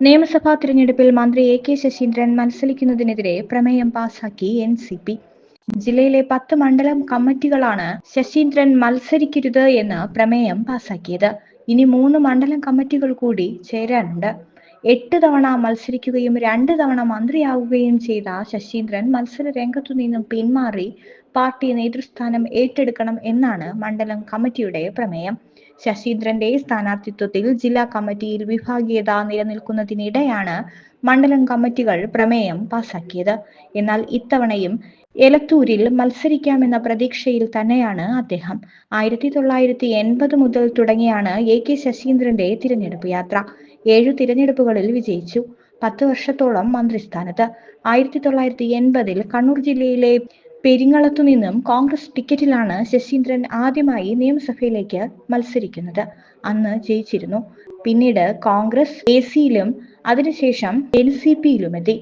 നിയമസഭാ തിരഞ്ഞെടുപ്പിൽ മന്ത്രി എ കെ ശശീന്ദ്രൻ മത്സരിക്കുന്നതിനെതിരെ പ്രമേയം പാസാക്കി എൻ സി പി. ജില്ലയിലെ പത്ത് മണ്ഡലം കമ്മിറ്റികളാണ് ശശീന്ദ്രൻ മത്സരിക്കരുത് എന്ന് പ്രമേയം പാസാക്കിയത്. ഇനി മൂന്ന് മണ്ഡലം കമ്മിറ്റികൾ കൂടി ചേരാനുണ്ട്. എട്ട് തവണ മത്സരിക്കുകയും രണ്ട് തവണ മന്ത്രിയാവുകയും ചെയ്ത ശശീന്ദ്രൻ മത്സര രംഗത്തു നിന്നും പിന്മാറി പാർട്ടി നേതൃസ്ഥാനം ഏറ്റെടുക്കണം എന്നാണ് മണ്ഡലം കമ്മിറ്റിയുടെ പ്രമേയം. ശശീന്ദ്രന്റെ സ്ഥാനാർത്ഥിത്വത്തിൽ ജില്ലാ കമ്മിറ്റിയിൽ വിഭാഗീയത നിലനിൽക്കുന്നതിനിടെയാണ് മണ്ഡലം കമ്മിറ്റികൾ പ്രമേയം പാസാക്കിയത്. എന്നാൽ ഇത്തവണയും എലത്തൂരിൽ മത്സരിക്കാമെന്ന പ്രതീക്ഷയിൽ തന്നെയാണ് അദ്ദേഹം. ആയിരത്തി തൊള്ളായിരത്തി എൺപത് മുതൽ തുടങ്ങിയാണ് എ കെ ശശീന്ദ്രന്റെ തിരഞ്ഞെടുപ്പ് യാത്ര. ഏഴു തിരഞ്ഞെടുപ്പുകളിൽ വിജയിച്ചു. പത്ത് വർഷത്തോളം മന്ത്രിസ്ഥാനത്ത്. ആയിരത്തി തൊള്ളായിരത്തി എൺപതിൽ കണ്ണൂർ ജില്ലയിലെ പെരിങ്ങളത്തു നിന്നും കോൺഗ്രസ് ടിക്കറ്റിലാണ് ശശീന്ദ്രൻ ആദ്യമായി നിയമസഭയിലേക്ക് മത്സരിക്കുന്നത്. അന്ന് ജയിച്ചിരുന്നു. പിന്നീട് കോൺഗ്രസ് എ സിയിലും അതിനുശേഷം എൻ സി പിയിലും എത്തി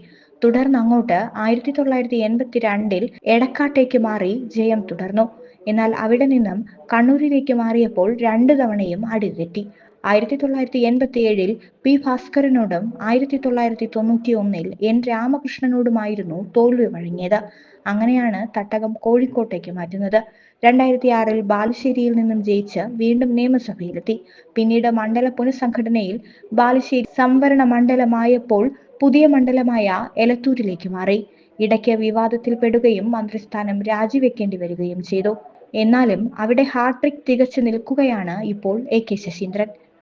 തുടർന്ന് അങ്ങോട്ട് ആയിരത്തി തൊള്ളായിരത്തി എൺപത്തി രണ്ടിൽ എടക്കാട്ടേക്ക് മാറി ജയം തുടർന്നു. എന്നാൽ അവിടെ നിന്നും കണ്ണൂരിലേക്ക് മാറിയപ്പോൾ രണ്ടു തവണയും അടിതെറ്റി. ആയിരത്തി തൊള്ളായിരത്തി എൺപത്തി ഏഴിൽ പി ഭാസ്കരനോടും ആയിരത്തി തൊള്ളായിരത്തി തൊണ്ണൂറ്റി ഒന്നിൽ എൻ രാമകൃഷ്ണനോടുമായിരുന്നു തോൽവി വഴങ്ങിയത്. അങ്ങനെയാണ് തട്ടകം കോഴിക്കോട്ടേക്ക് മാറ്റുന്നത്. രണ്ടായിരത്തി ആറിൽ ബാലുശ്ശേരിയിൽ നിന്നും ജയിച്ച് വീണ്ടും നിയമസഭയിലെത്തി. പിന്നീട് മണ്ഡല പുനഃസംഘടനയിൽ ബാലുശ്ശേരി സംവരണ മണ്ഡലമായപ്പോൾ പുതിയ മണ്ഡലമായ എലത്തൂരിലേക്ക് മാറി. ഇടയ്ക്ക് വിവാദത്തിൽ പെടുകയും മന്ത്രിസ്ഥാനം രാജിവെക്കേണ്ടി വരികയും ചെയ്തു. എന്നാലും അവിടെ ഹാട്രിക് തികച്ചു നിൽക്കുകയാണ് ഇപ്പോൾ എ കെ ശശീന്ദ്രൻ.